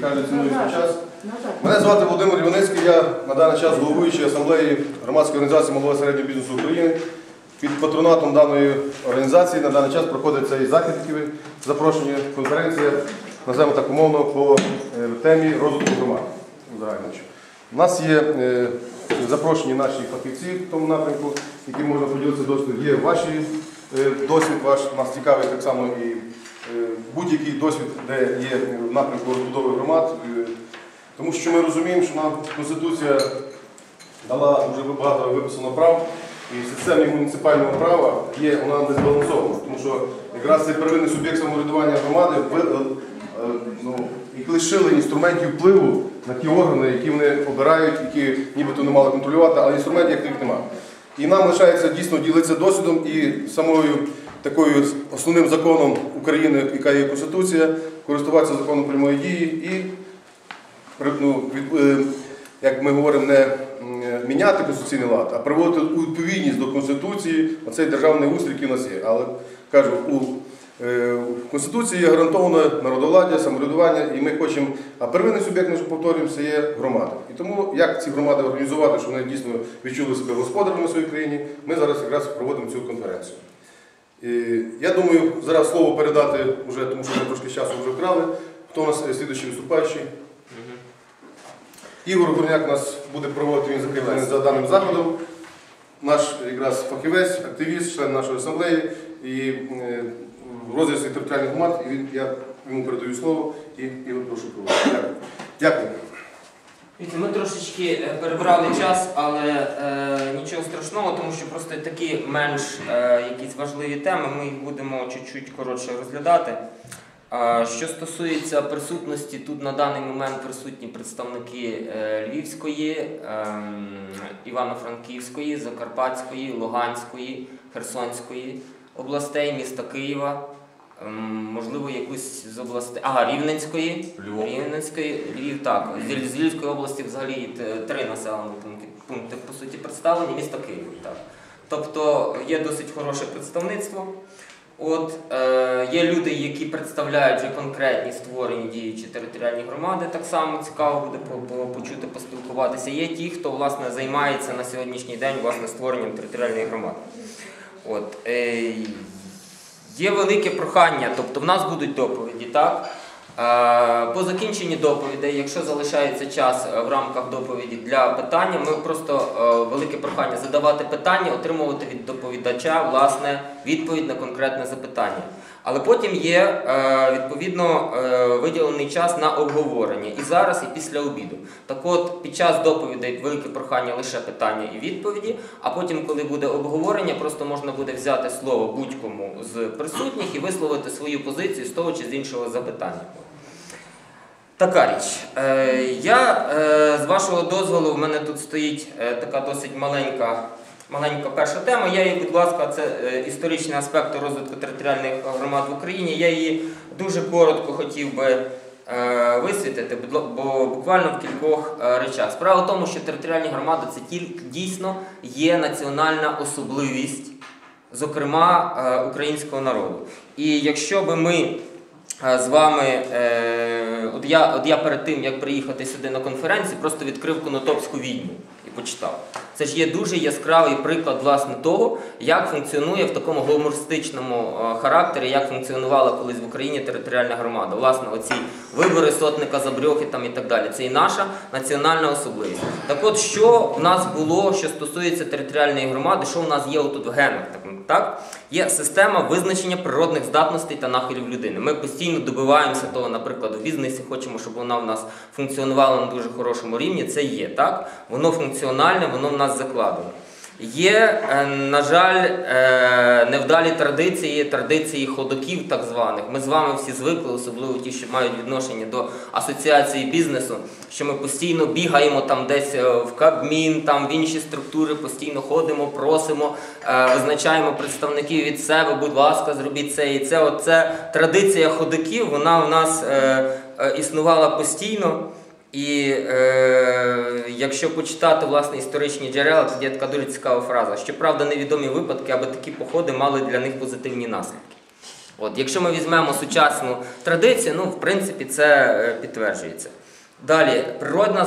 цінує свій час. Мене звати Володимир Іваницький, я на даний час головуючий асамблеї громадської організації малого середнього бізнесу України. Під патронатом даної організації на даний час проходить цей захід, який ви запрошені, конференція, називаємо так умовно, по е, темі розвитку громад. У нас є е, запрошені наші фахівці в тому напрямку, які можна поділитися досвідом. Є ваші е, досвід, ваш нас цікавий так само і будь-який досвід, де є в напрямку розбудови громад. Е, Тому що ми розуміємо, що нам Конституція дала дуже багато виписано прав, і в системі муніципального права є вона незбалансована, тому що якраз цей первинний суб'єкт самоврядування громади е, е, ну, їх лишили інструментів впливу на ті органи, які вони обирають, які нібито не мали контролювати, але інструментів як таких немає. І нам лишається дійсно ділитися досвідом і самою такою основним законом України, яка є Конституція, користуватися законом прямої дії і ну, е, як ми говоримо, не міняти конституційний лад, а приводити у відповідність до Конституції оцей державний устрій, який у нас є. Але кажу, у е, в Конституції є гарантоване народовладдя, самоврядування, і ми хочемо, а первинний суб'єкт, ми ж повторюємо, це є громада. І тому як ці громади організувати, щоб вони дійсно відчули себе господарями в своїй країні, ми зараз якраз проводимо цю конференцію. Я думаю, зараз слово передати вже, тому що ми трошки часу вже вкрали. Хто у нас е, слідуючий виступаючий? Ігор Горняк нас буде проводити, він закріплений за даним заходом. Наш якраз фахівець, активіст, член нашої асамблеї і е, розрізі територіальних громад. І він, я йому передаю слово і Ігор прошу проводити. Дякую. Дякую. Ми трошечки е, перебрали час, але е, нічого страшного, тому що просто такі менш е, якісь важливі теми, ми їх будемо чуть-чуть коротше розглядати. А, що стосується присутності, тут на даний момент присутні представники е, Львівської, ем, Івано-Франківської, Закарпатської, Луганської, Херсонської областей, міста Києва, можливо, якусь з областей. Ага, Рівненської. Львов. Рівненської, Львів так. З, з Львівської області взагалі три населені пункти, пункти по суті представлені, місто Київ. Так. Тобто є досить хороше представництво. От е, є люди, які представляють вже конкретні створені діючі територіальні громади. Так само цікаво буде по- по- почути, поспілкуватися. Є ті, хто власне займається на сьогоднішній день власне створенням територіальної громади. От е, є велике прохання, тобто в нас будуть доповіді, так? Е, По закінченні доповідей, якщо залишається час е, в рамках доповіді для питання, ми просто е, велике прохання задавати питання, отримувати від доповідача власне відповідь на конкретне запитання. Але потім є е, відповідно е, виділений час на обговорення і зараз, і після обіду. Так от, під час доповідей велике прохання лише питання і відповіді, а потім, коли буде обговорення, просто можна буде взяти слово будь-кому з присутніх і висловити свою позицію з того чи з іншого запитання. Така річ. Е, я з вашого дозволу, в мене тут стоїть така досить маленька, маленька перша тема. Я її, будь ласка, це е, історичний аспект розвитку територіальних громад в Україні. Я її дуже коротко хотів би е, висвітити, бо буквально в кількох е, речах. Справа в тому, що територіальні громади це дійсно є національна особливість, зокрема українського народу. І якщо би ми з вами, от, я, от я перед тим, як приїхати сюди на конференцію, просто відкрив Конотопську відьму і почитав. Це ж є дуже яскравий приклад власне того, як функціонує в такому гумористичному е, характері, як функціонувала колись в Україні територіальна громада. Власне, оці вибори сотника забрьохи там і так далі. Це і наша національна особливість. Так от, що в нас було, що стосується територіальної громади, що в нас є отут в генах, так? Є система визначення природних здатностей та нахилів людини. Ми постійно добиваємося того, наприклад, у бізнесі, хочемо, щоб вона в нас функціонувала на дуже хорошому рівні. Це є так. Воно функціональне, воно в нас закладено. Є, е, на жаль, е, невдалі традиції, традиції ходоків, так званих. Ми з вами всі звикли, особливо ті, що мають відношення до асоціації бізнесу, що ми постійно бігаємо там десь е, в Кабмін, там в інші структури, постійно ходимо, просимо, визначаємо представників від себе, будь ласка, зробіть це і це. Оце традиція ходоків, вона в нас існувала постійно. І е, якщо почитати власне історичні джерела, тоді є така дуже цікава фраза. Щоправда, невідомі випадки, аби такі походи мали для них позитивні наслідки. От, якщо ми візьмемо сучасну традицію, ну, в принципі, це е, підтверджується. Далі, природна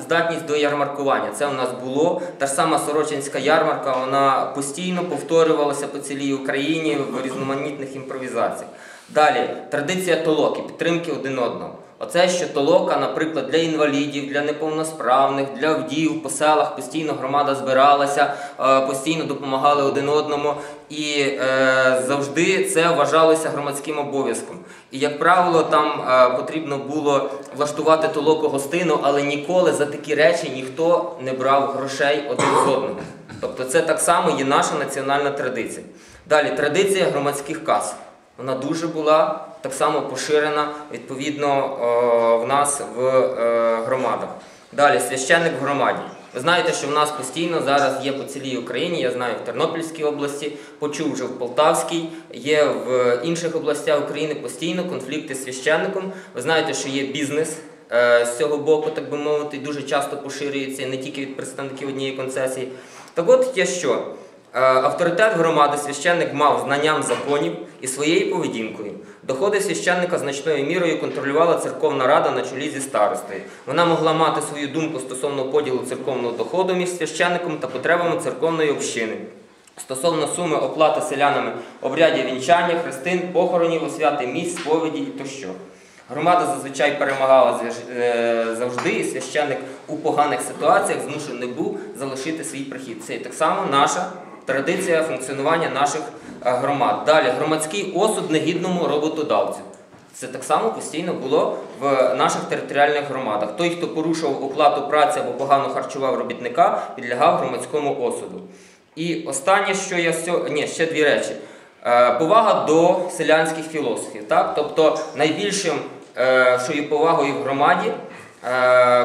здатність до ярмаркування. Це у нас було. Та ж сама Сорочинська ярмарка, вона постійно повторювалася по цілій Україні в різноманітних імпровізаціях. Далі, традиція толоки, підтримки один одного. Оце, що толока, наприклад, для інвалідів, для неповносправних, для вдів по селах постійно громада збиралася, е, постійно допомагали один одному, і е, завжди це вважалося громадським обов'язком. І, як правило, там е, потрібно було влаштувати толоку гостину, але ніколи за такі речі ніхто не брав грошей один з одного. Тобто це так само є наша національна традиція. Далі традиція громадських кас. Вона дуже була так само поширена відповідно е, в нас в е, громадах. Далі священник в громаді. Ви знаєте, що в нас постійно зараз є по цілій Україні, я знаю в Тернопільській області, почув вже в Полтавській, є в інших областях України постійно конфлікти з священником. Ви знаєте, що є бізнес е, з цього боку, так би мовити, дуже часто поширюється не тільки від представників однієї концесії. Так от є що? Е, Авторитет громади священник мав знанням законів і своєю поведінкою. Доходи священника значною мірою контролювала церковна рада на чолі зі старостою. Вона могла мати свою думку стосовно поділу церковного доходу між священником та потребами церковної общини. Стосовно суми оплати селянами обрядів вінчання, хрестин, похоронів, освяти місць, сповіді і тощо. Громада зазвичай перемагала е, завжди, і священник у поганих ситуаціях змушений був залишити свій прихід. Це так само наша традиція функціонування наших е, громад. Далі громадський осуд негідному роботодавцю. Це так само постійно було в наших територіальних громадах. Той, хто порушував оплату праці або погано харчував робітника, підлягав громадському осуду. І останнє, що я з. Ні, ще дві речі. Е, Повага до селянських філософів. Тобто найбільшим, е, що є повагою в громаді,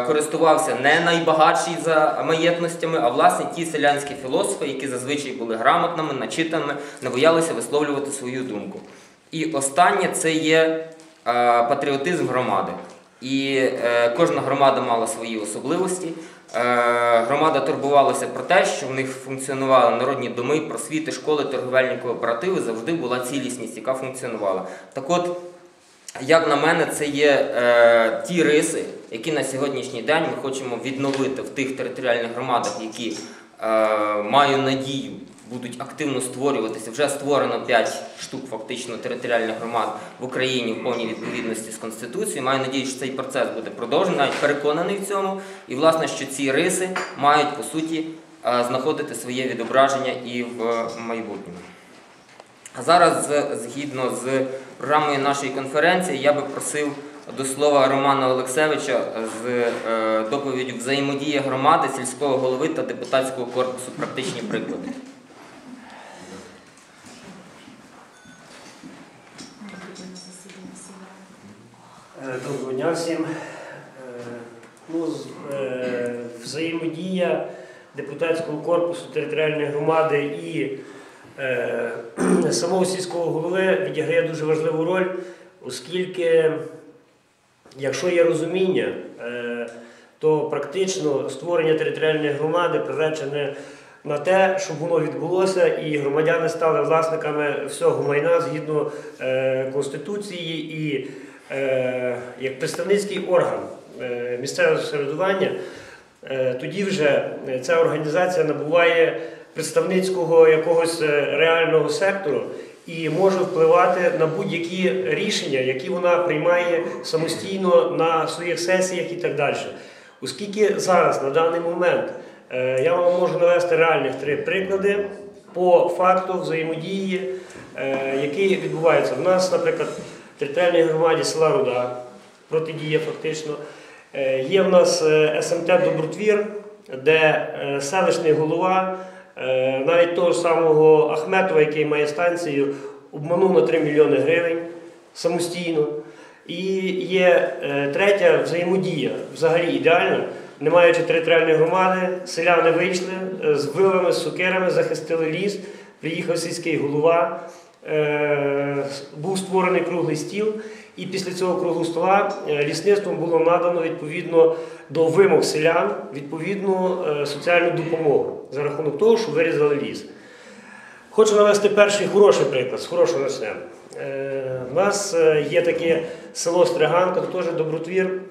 користувався не найбагатший за маєтностями, а власне ті селянські філософи, які зазвичай були грамотними, начитаними, не боялися висловлювати свою думку. І останнє це є е, патріотизм громади. І е, кожна громада мала свої особливості. Е, громада турбувалася про те, що в них функціонували народні доми, просвіти, школи, торговельні кооперативи, завжди була цілісність, яка функціонувала. Так от, як на мене, це є е, ті риси, які на сьогоднішній день ми хочемо відновити в тих територіальних громадах, які е, маю надію будуть активно створюватися. Вже створено 5 штук фактично територіальних громад в Україні в повній відповідності з Конституцією. Маю надію, що цей процес буде продовжений, навіть переконаний в цьому. І власне, що ці риси мають по суті е, знаходити своє відображення і в майбутньому. А зараз, згідно з програмою нашої конференції, я би просив до слова Романа Олексевича з е, доповіддю взаємодія громади, сільського голови та депутатського корпусу практичні приклади. Е, Доброго дня всім. Е, Ну, взаємодія депутатського корпусу територіальної громади і самого сільського голови відіграє дуже важливу роль, оскільки, якщо є розуміння, е, то практично створення територіальної громади приречене на те, щоб воно відбулося, і громадяни стали власниками всього майна згідно е, Конституції і е, як представницький орган е, місцевого самоврядування, е, тоді вже ця організація набуває представницького якогось е, реального сектору і може впливати на будь-які рішення, які вона приймає самостійно на своїх сесіях і так далі. Оскільки зараз, на даний момент, е, я вам можу навести реальних три приклади по факту взаємодії, е, які відбуваються. В нас, наприклад, в територіальній громаді села Руда протидія фактично. Є в нас СМТ Добротвір, де селищний голова, навіть того самого Ахметова, який має станцію, обманув на 3 мільйони гривень самостійно. І є е, третя взаємодія, взагалі ідеальна. Не маючи територіальної громади, селяни вийшли е, з вилами, з сокирами, захистили ліс, приїхав сільський голова, е, був створений круглий стіл, і після цього круглого стола е, лісництвом було надано відповідно до вимог селян відповідну е, соціальну допомогу за рахунок того, що вирізали ліс. Хочу навести перший хороший приклад, з хорошого почнемо. Е, У нас е, є таке село Стриганка, теж добротвір.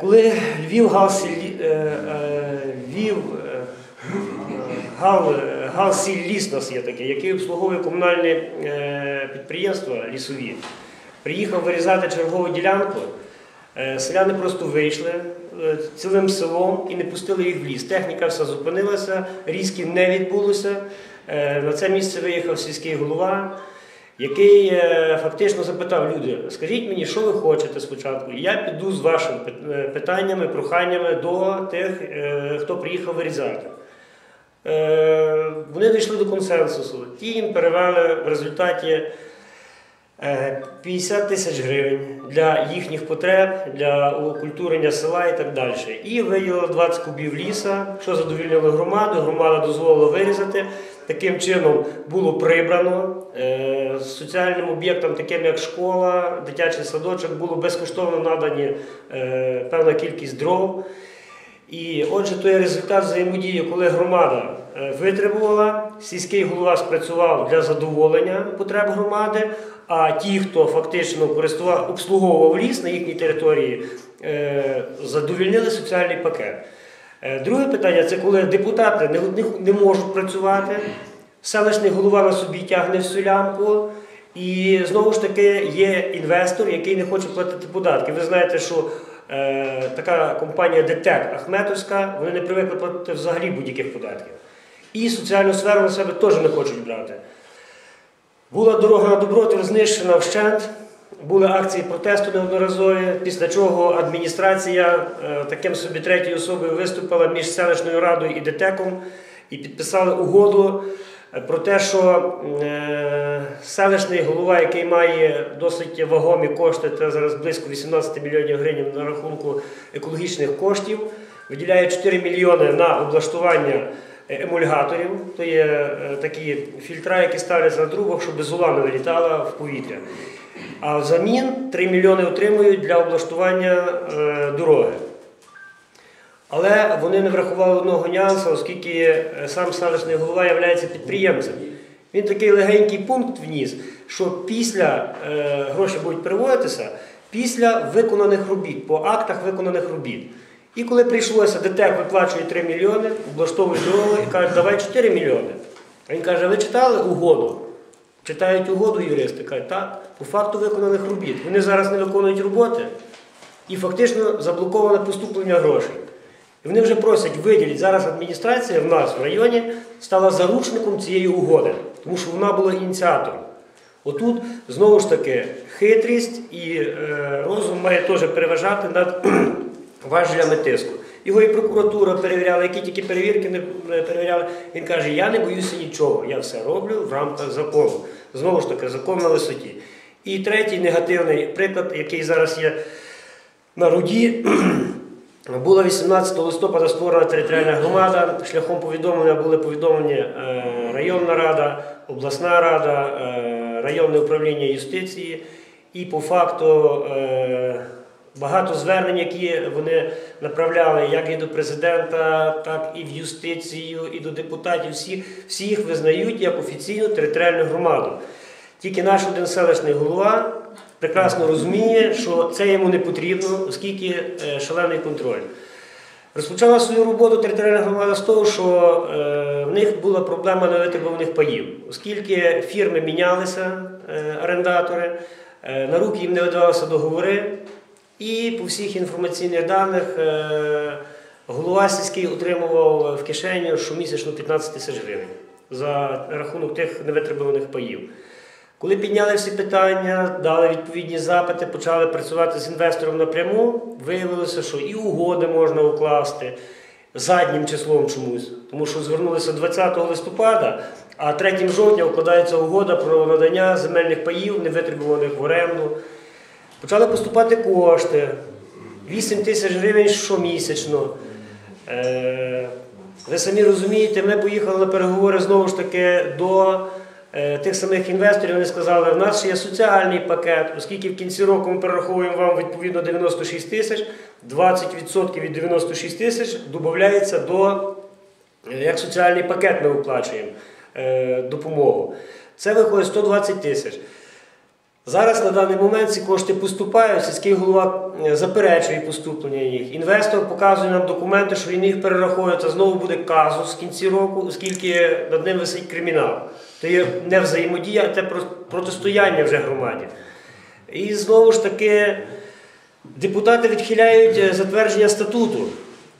Коли Львів Галсіль, Ліс у нас є таке, який обслуговує комунальні е, підприємства лісові, приїхав вирізати чергову ділянку. Е, Селяни просто вийшли е, цілим селом і не пустили їх в ліс. Техніка вся зупинилася, різки не відбулося. Е, На це місце виїхав сільський голова, який фактично запитав люди: скажіть мені, що ви хочете спочатку? І я піду з вашими питаннями, проханнями до тих, хто приїхав вирізати. Вони дійшли до консенсусу. Ті їм перевели в результаті 50 тисяч гривень для їхніх потреб, для окультурення села і так далі. І виділили 20 кубів ліса, що задовільнило громаду. Громада дозволила вирізати. Таким чином було прибрано е, соціальним об'єктам, таким як школа, дитячий садочок, було безкоштовно надані е, певна кількість дров. І отже, то є результат взаємодії, коли громада е, витребувала, сільський голова спрацював для задоволення потреб громади, а ті, хто фактично користував, обслуговував ліс на їхній території, е, задовільнили соціальний пакет. Е, Друге питання це коли депутати не, не, не можуть працювати, селищний голова на собі тягне всю лямку. І знову ж таки є інвестор, який не хоче платити податки. Ви знаєте, що е, така компанія ДТЕК Ахметовська, вони не привикли платити взагалі будь-яких податків. І соціальну сферу на себе теж не хочуть брати. Була дорога на Добротів знищена вщент, були акції протесту неодноразові, після чого адміністрація е, таким собі третьою особою виступила між селищною радою і ДТЕКом і підписали угоду е, про те, що е, селищний голова, який має досить вагомі кошти, це зараз близько 18 мільйонів гривень на рахунку екологічних коштів, виділяє 4 мільйони на облаштування емульгаторів. То є е, такі фільтра, які ставляться на трубах, щоб зола не вилітала в повітря. А взамін 3 мільйони отримують для облаштування е, дороги. Але вони не врахували одного нюансу, оскільки е, сам селищний голова є підприємцем. Він такий легенький пункт вніс, що після е, гроші будуть переводитися після виконаних робіт, по актах виконаних робіт. І коли прийшлося, ДТЕК виплачує 3 мільйони, облаштовує дорогу і каже, давай 4 мільйони. А він каже, ви читали угоду? Читають угоду юристи, кажуть, так, по факту виконаних робіт. Вони зараз не виконують роботи і фактично заблоковане поступлення грошей. І вони вже просять виділити. Зараз адміністрація в нас в районі стала заручником цієї угоди, тому що вона була ініціатором. Отут знову ж таки хитрість і е, розум має теж переважати над важелями тиску. Його і прокуратура перевіряла, які тільки перевірки не не перевіряли. Він каже: я не боюся нічого, я все роблю в рамках закону. Знову ж таки, закон на висоті. І третій негативний приклад, який зараз є на руді. Була 18 листопада створена територіальна громада. Шляхом повідомлення були повідомлені е, районна рада, обласна рада, е, районне управління юстиції. І по факту е, багато звернень, які вони направляли як і до президента, так і в юстицію, і до депутатів. Всі, всі їх визнають як офіційну територіальну громаду. Тільки наш один селищний голова прекрасно розуміє, що це йому не потрібно, оскільки е, шалений контроль. Розпочала свою роботу територіальна громада з того, що е, в них була проблема невитребуваних паїв, оскільки фірми мінялися, е, орендатори, на руки їм не видавалися договори, і по всіх інформаційних даних е, голова сільський отримував в кишеню щомісячно 15 тисяч гривень за рахунок тих невитребуваних паїв. Коли підняли всі питання, дали відповідні запити, почали працювати з інвестором напряму, виявилося, що і угоди можна укласти заднім числом чомусь, тому що звернулися 20 листопада, а 3 жовтня укладається угода про надання земельних паїв, невитребуваних в оренду. Почали поступати кошти 8 тисяч гривень щомісячно. Е, ви самі розумієте, ми поїхали на переговори знову ж таки до е, тих самих інвесторів. Вони сказали, в нас ще є соціальний пакет, оскільки в кінці року ми перераховуємо вам відповідно 96 тисяч, 20% від 96 тисяч додається до е, як соціальний пакет ми виплачуємо допомогу. Це виходить 120 тисяч. Зараз на даний момент ці кошти поступають, сільський голова е, заперечує поступлення їх. Інвестор показує нам документи, що він їх перераховує, це знову буде казус в кінці року, оскільки над ним висить кримінал. Це є не взаємодія, а це протистояння вже громаді. І знову ж таки, депутати відхиляють е, затвердження статуту.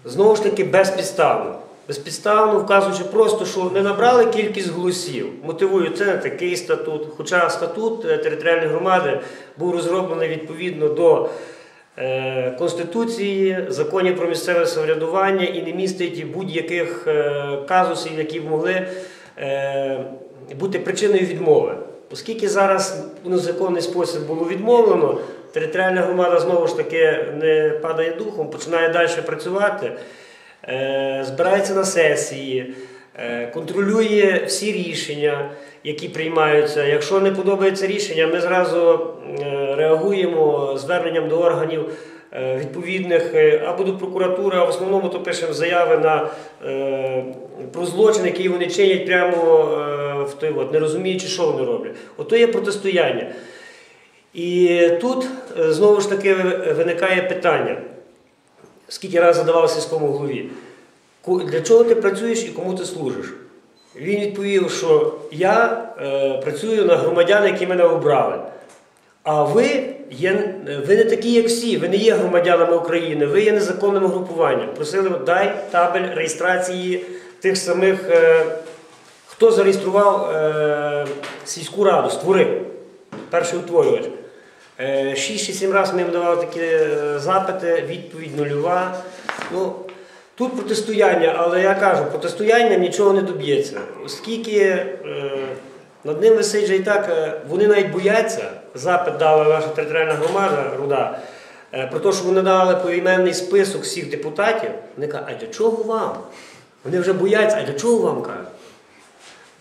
Знову ж таки, безпідставно. Безпідставно вказуючи просто, що не набрали кількість голосів. Мотивують, це не такий статут. Хоча статут е, територіальної громади був розроблений відповідно до е, Конституції, законів про місцеве самоврядування і не містить будь-яких е, казусів, які могли бути причиною відмови. Оскільки зараз у незаконний спосіб було відмовлено, територіальна громада знову ж таки не падає духом, починає далі працювати, збирається на сесії, е, контролює всі рішення, які приймаються. Якщо не подобається рішення, ми зразу е, реагуємо зверненням до органів. е, Відповідних е, або до прокуратури, а в основному то пишемо заяви на е, про злочин, який вони чинять прямо е, в той от, не розуміючи, що вони роблять. Ото є протистояння. І тут е, знову ж таки виникає питання, скільки разів задавав сільському голові, для чого ти працюєш і кому ти служиш? Він відповів, що я е, працюю на громадян, які мене обрали. А ви, є, ви не такі, як всі, ви не є громадянами України, ви є незаконним групуванням. Просили, дай табель реєстрації тих самих, е, хто зареєстрував е, сільську раду, створив перший утворювач. Е, Шість чи сім разів ми давали такі е, запити, відповідь нульова. Ну, тут протистояння, але я кажу, протистоянням нічого не доб'ється. Оскільки е, над ним висить же і так, е, вони навіть бояться, запит дала наша територіальна громада руда, е, про те, що вони дали поіменний список всіх депутатів. Вони кажуть, а для чого вам? Вони вже бояться, а для чого вам кажуть?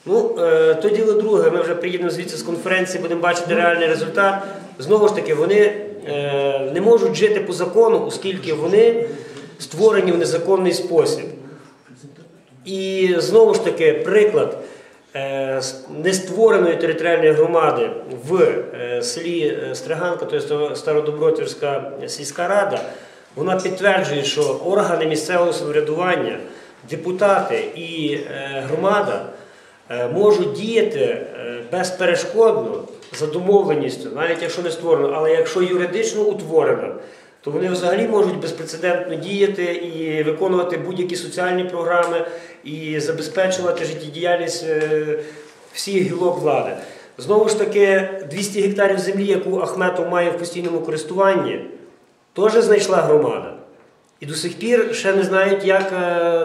Ну, е, то діло друге, ми вже приїдемо звідси з конференції, будемо бачити реальний результат. Знову ж таки, вони е, не можуть жити по закону, оскільки вони створені в незаконний спосіб. І знову ж таки, приклад е, нествореної територіальної громади в е, селі Стриганка, тобто Стародобротівська сільська рада, вона підтверджує, що органи місцевого самоврядування, депутати і громада можуть діяти е, безперешкодно за домовленістю, навіть якщо не створено, але якщо юридично утворено, то вони взагалі можуть безпрецедентно діяти і виконувати будь-які соціальні програми і забезпечувати життєдіяльність е, всіх гілок влади. Знову ж таки, 200 гектарів землі, яку Ахметов має в постійному користуванні, теж знайшла громада. І до сих пір ще не знають, як е,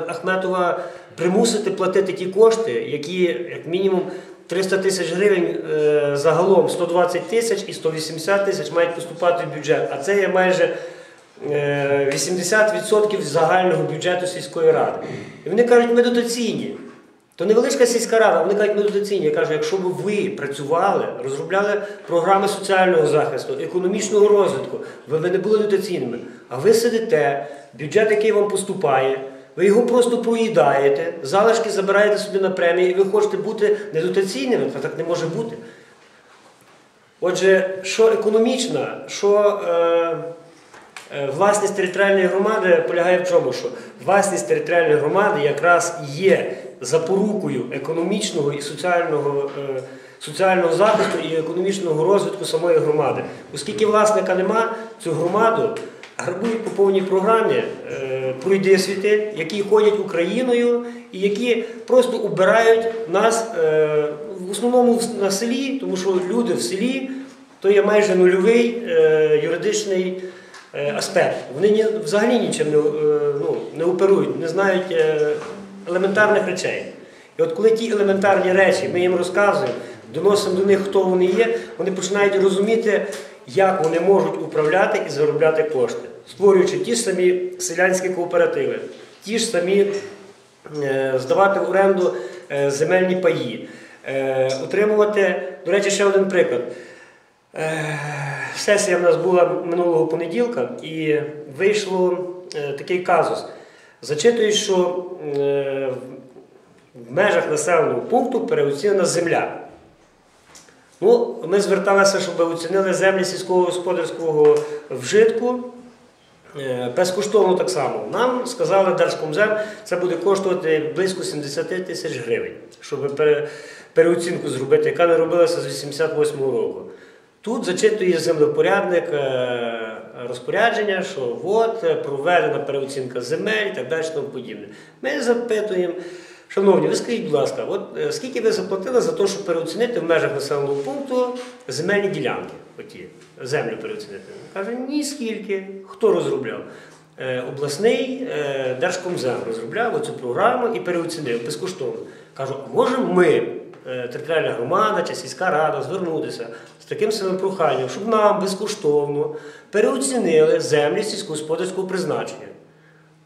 Ахметова примусити платити ті кошти, які, як мінімум, 300 тисяч гривень е, загалом 120 тисяч і 180 тисяч мають поступати в бюджет. А це є майже е, 80% загального бюджету сільської ради. І вони кажуть, ми дотаційні. То невеличка сільська рада, вони кажуть, ми дотаційні. Я кажу, якщо б ви працювали, розробляли програми соціального захисту, економічного розвитку, ви б не були дотаційними. А ви сидите, бюджет, який вам поступає, ви його просто проїдаєте, залишки забираєте собі на премії, і ви хочете бути недотаційними, то так не може бути. Отже, що економічна, що е, е, власність територіальної громади полягає в чому? Що власність територіальної громади якраз є запорукою економічного і соціального, е, соціального захисту і економічного розвитку самої громади. Оскільки власника нема, цю громаду грабують по повній програмі е, пройдисвіти, які ходять Україною і які просто убирають нас е, в основному на селі, тому що люди в селі то є майже нульовий е, юридичний аспект. Вони взагалі нічим не, ну, не оперують, не знають елементарних речей. І от коли ті елементарні речі ми їм розказуємо, доносимо до них, хто вони є, вони починають розуміти, як вони можуть управляти і заробляти кошти, створюючи ті ж самі селянські кооперативи, ті ж самі е, здавати в оренду е, земельні паї, е, отримувати, до речі, ще один приклад. Сесія в нас була минулого понеділка і вийшло такий казус. Зачитують, що в межах населеного пункту переоцінена земля. Ну, ми зверталися, щоб оцінили землі сільськогосподарського вжитку. Е, Безкоштовно так само. Нам сказали Держкомзем, це буде коштувати близько 70 тисяч гривень, щоб переоцінку зробити, яка не робилася з 88-го року. Тут зачитує землепорядник е, розпорядження, що от е, проведена переоцінка земель і так далі тому подібне. Ми запитуємо, шановні, ви скажіть, будь ласка, от е, скільки ви заплатили за те, щоб переоцінити в межах населеного пункту земельні ділянки? Оті, землю переоцінити? Каже, ні скільки. Хто розробляв? Е, обласний е, Держкомзем розробляв оцю програму і переоцінив безкоштовно. Кажу, а можемо ми, територіальна громада чи сільська рада, звернутися з таким самим проханням, щоб нам безкоштовно переоцінили землі сільськогосподарського призначення.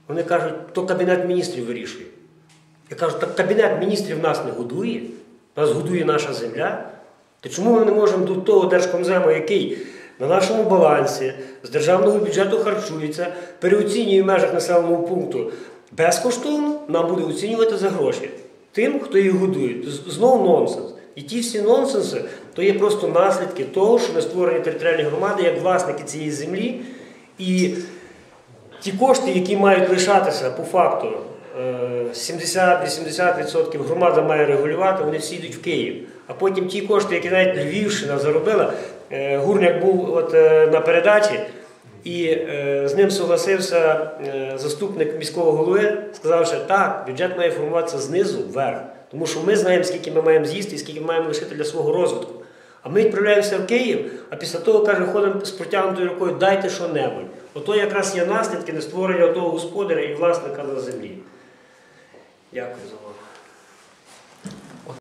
Вони кажуть, то Кабінет міністрів вирішує. Я кажу, так Кабінет міністрів нас не годує, нас годує наша земля. То чому ми не можемо до того Держкомзему, який на нашому балансі з державного бюджету харчується, переоцінює в межах населеного пункту безкоштовно, нам буде оцінювати за гроші. Тим, хто їх годує. Знову нонсенс. І ті всі нонсенси, то є просто наслідки того, що ми створені територіальні громади як власники цієї землі. І ті кошти, які мають лишатися по факту, 70-80% громада має регулювати, вони всі йдуть в Київ. А потім ті кошти, які навіть Львівщина заробила, е, Гурняк був от е, на передачі, і е, з ним согласився заступник міського голови, сказав, що так, бюджет має формуватися знизу вверх. Тому що ми знаємо, скільки ми маємо з'їсти і скільки ми маємо лишити для свого розвитку. А ми відправляємося в Київ, а після того каже, ходимо з протягнутою рукою, дайте що-небудь. Ото якраз є наслідки не створення того господаря і власника на землі. Дякую за.